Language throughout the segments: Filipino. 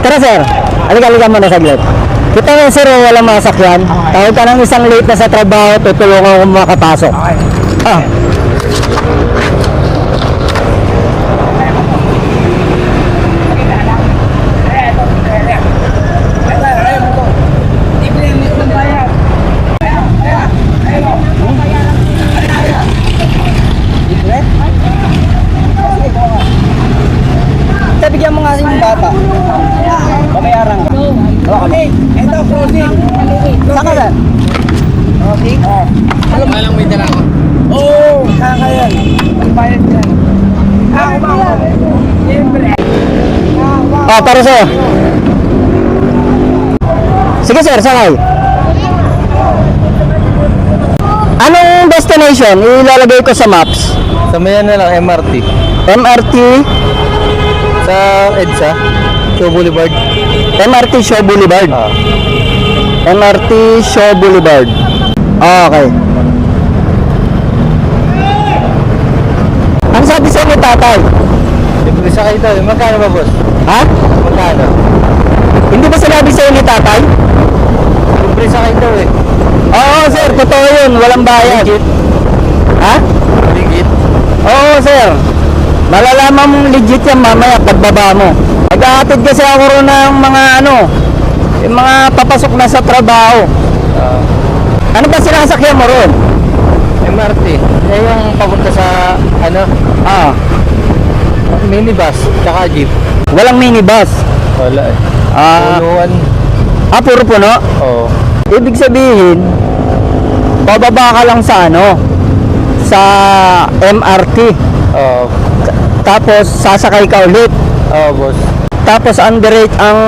Tara sir, halika halika muna saglit. Kita mo sir, oh, walang masakyan. Tawag ka ng isang late na sa trabaho, tutulungan ko makapasok. Ah. Bigyan mo nga yung bata. Babayaran ka. Okay. Ito, closing. Saan ka saan? Closing? Oo. Alam mo lang may dala ko. Oo, kaya yan. Magbayad yan. Ah. Ah, para sir. Sige sir, sakay. Anong destination? Ilalagay ko sa maps. Sa maya na lang, MRT. MRT, Sa EDSA, Show Boulevard. MRT Shaw Boulevard. Ah. MRT Shaw Boulevard. Ah, okay. Ang sabi sa ni tatay? Siyempre sa kayo tayo. Magkano ba, boss? Ha? Magkano? Hindi ba sinabi sa ni tatay? Siyempre sa kayo tayo eh. Oo, sir. Totoo yun. Walang bayad. Legit. Ha? Legit. Oo, sir. Malalaman mong legit yan mamaya pagbaba mo. Nag-aatid kasi ako ng mga ano, yung mga papasok na sa trabaho. Ah. Ano ba sinasakyan mo ron? MRT. Eh, yung papunta sa, ano, Ah, minibus, tsaka jeep. walang minibus. Wala eh. Ah, Punuan. ah puro puno. Oo. Ibig sabihin, bababa ka lang sa ano, sa MRT. Oo. Tapos sasakay ka ulit. Oo, boss. Tapos ang direct ang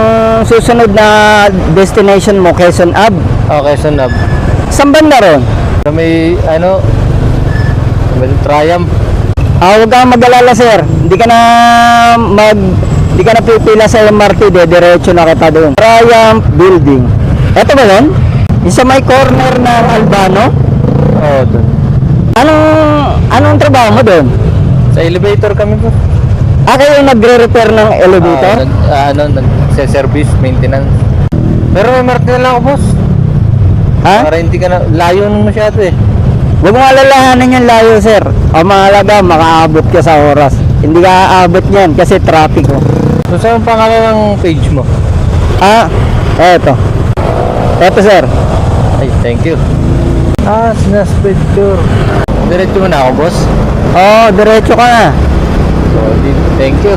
susunod na destination mo Quezon Ave. Okay, so nab. Saan banda ron? May, ano, may Triumph. Ah, huwag kang mag-alala sir. Hindi ka na mag hindi ka na pipila sa MRT, de diretso na kita doon. Triumph Building. Ito ba yun? Yung sa may corner ng Albano? Oo, dun. Anong anong trabaho mo doon? Sa elevator kami, boss. Ah, kayo yung nagre-repair ng elevator? Ah, nag, ah, ano, nag-service, maintenance. Pero MRT na lang ako, boss. ha? Para hindi ka na, layo nung masyado eh. Huwag mo alalahanin yung layo, sir. O mahalaga, makaabot ka sa oras. Hindi ka aabot niyan kasi traffic oh. So, saan ang pangalan ng page mo? Ah, eto. Eto, sir. Ay, thank you. Ah, sinas picture. Diretso mo na ako, boss. Oh, diretso ka na. Solid. Thank you.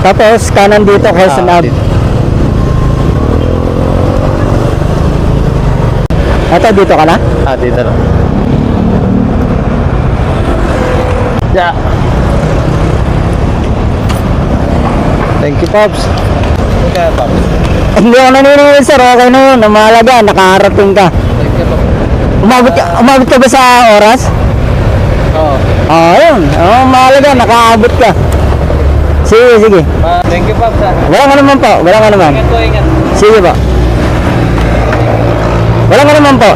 Tapos, kanan dito, Quezon Ah, Ave. Eto, dito ka na? Ah, dito lang. Yeah. Thank you, Pops. Okay, Pops. Hindi ako naniniwala, sir. Okay na yun. Mahalaga, nakarating ka. Thank you, Pops. Umabot ka, umabot ka ba sa oras? Oo. Oo, yun. Oo, mahalaga, nakaabot ka. Sige, sige. Ah, thank you, Pops. ah. Wala ka naman po. Wala ka naman. Ingat po, ingat. Sige po. Wala ka naman po.